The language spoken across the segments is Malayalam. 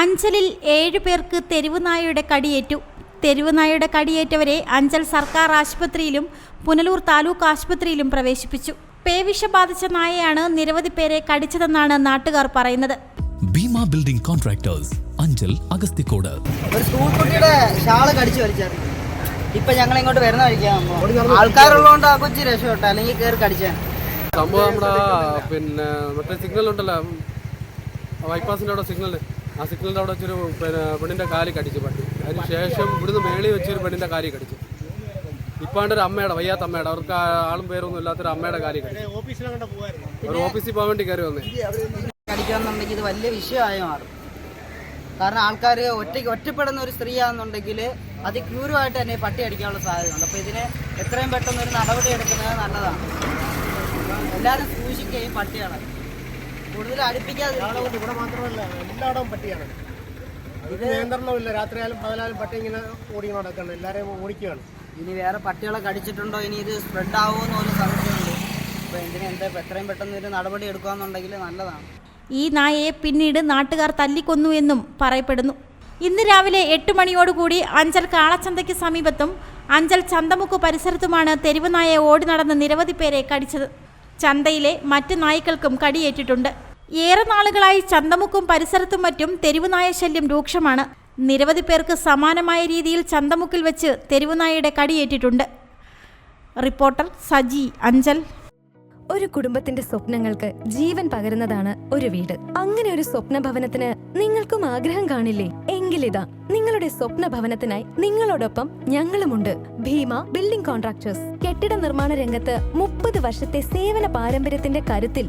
അഞ്ചലിൽ ഏഴു പേർക്ക് തെരുവുനായയുടെ കടിയേറ്റു. തെരുവുനായയുടെ കടിയേറ്റവരെ അഞ്ചൽ സർക്കാർ ആശുപത്രിയിലും പുനലൂർ താലൂക്ക് ആശുപത്രിയിലും പ്രവേശിപ്പിച്ചു. പേവിഷ ബാധിച്ച നായയാണ് നിരവധി പേരെ കടിച്ചതെന്നാണ് നാട്ടുകാർ പറയുന്നത്. ഭീമ ബിൽഡിംഗ് കോൺട്രാക്ടേഴ്സ് അഞ്ചൽ അഗസ്തിക്കോട് ഒരു സ്കൂൾ കുട്ടിയുടെ ഷാൾ കടിച്ചു വലിച്ചായിരുന്നു ഇപ്പൊ ഞങ്ങൾ ഇങ്ങോട്ട് വരുന്ന കഴിക്കാൻ ആൾക്കാരുള്ളതുകൊണ്ട് ആ കൊച്ചി രക്ഷപ്പെട്ട. അല്ലെങ്കിൽ കയറി കടിച്ചാണ് സംഭവം നമ്മുടെ പിന്നെ മറ്റേ സിഗ്നൽ ഉണ്ടല്ലോ. ബൈപ്പാസിന്റെ അവിടെ സിഗ്നൽ ആ സിഗ്നലിന്റെ അവിടെ വെച്ചൊരു പിന്നെ പെണ്ണിന്റെ കാലി കടിച്ചു പട്ടി അതിന് ശേഷം ഇവിടുന്ന് മേളി വെച്ചൊരു പെണ്ണിന്റെ കാലി കടിച്ചു. ഇപ്പാണ്ട് ഒരു അമ്മയുടെ വയ്യാത്ത അമ്മയുടെ അവർക്ക് ആളും പേരൊന്നും ഇല്ലാത്തൊരു അമ്മയുടെ കാലി കടിച്ചു. ഒരു ഓഫീസിൽ പോകാൻ വേണ്ടി കയറി വന്നേ. കടിക്കാന്നുണ്ടെങ്കിൽ ഇത് വലിയ വിഷയമായി മാറും. കാരണം ആൾക്കാർ ഒറ്റയ്ക്ക് ഒറ്റപ്പെടുന്ന ഒരു സ്ത്രീയാണെന്നുണ്ടെങ്കിൽ അതിക്രൂരമായിട്ട് തന്നെ പട്ടി അടിക്കാനുള്ള സാധ്യതയുണ്ട്. അപ്പോൾ ഇതിനെ എത്രയും പെട്ടെന്ന് ഒരു നടപടി എടുക്കുന്നത് നല്ലതാണ്. എല്ലാവരും സൂക്ഷിക്കുകയും പട്ടിയാണ് കൂടുതൽ അടുപ്പിക്കാതെ ഇവിടെ മാത്രമല്ല എല്ലായിടവും പട്ടിയാണ്. ഇത് നിയന്ത്രണമില്ല രാത്രിയാലും പകലാലും പട്ടി ഇങ്ങനെ ഓടി നടക്കണം. എല്ലാവരെയും ഓടിക്കുകയാണ്. ഇനി വേറെ പട്ടികളെ കടിച്ചിട്ടുണ്ടോ? ഇനി ഇത് സ്പ്രെഡ് ആവുമോ എന്ന് പോലും സംശയമുണ്ട്. അപ്പോൾ ഇതിന് എന്താ എത്രയും പെട്ടെന്ന് ഒരു നടപടി എടുക്കുകയെന്നുണ്ടെങ്കിൽ നല്ലതാണ്. ഈ നായയെ പിന്നീട് നാട്ടുകാർ തല്ലിക്കൊന്നു എന്നും പറയപ്പെടുന്നു. ഇന്ന് രാവിലെ എട്ട് മണിയോടുകൂടി അഞ്ചൽ കാളച്ചന്തയ്ക്ക് സമീപത്തും അഞ്ചൽ ചന്തമുക്ക് പരിസരത്തുമാണ് തെരുവ് നായയെ ഓടി നടന്ന് നിരവധി പേരെ കടിച്ചത്. ചന്തയിലെ മറ്റ് നായ്ക്കൾക്കും കടിയേറ്റിട്ടുണ്ട്. ഏറെ നാളുകളായി ചന്തമുക്കും പരിസരത്തും മറ്റും തെരുവുനായ ശല്യം രൂക്ഷമാണ്. നിരവധി പേർക്ക് സമാനമായ രീതിയിൽ ചന്തമുക്കിൽ വെച്ച് തെരുവുനായയുടെ കടിയേറ്റിട്ടുണ്ട് റിപ്പോർട്ടർ സജി അഞ്ചൽ. ഒരു കുടുംബത്തിന്റെ സ്വപ്നങ്ങൾക്ക് ജീവൻ പകരുന്നതാണ് ഒരു വീട്. അങ്ങനെ ഒരു സ്വപ്ന ഭവനത്തിന് നിങ്ങൾക്കും ആഗ്രഹം കാണില്ലേ? എങ്കിലിതാ നിങ്ങളുടെ സ്വപ്ന ഭവനത്തിനായി നിങ്ങളോടൊപ്പം ഞങ്ങളുമുണ്ട്. Bhima building contractors. കെട്ടിട നിർമ്മാണ രംഗത്ത് മുപ്പത് വർഷത്തെ സേവന പാരമ്പര്യത്തിന്റെ കരുത്തിൽ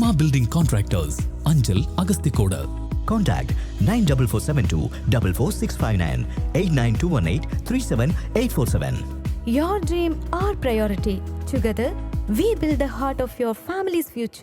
Bhima building contractors Anchal Agasthikode Contact 94472 44659 89218 37847. Your dream, our priority. Together, we build the heart of your family's future.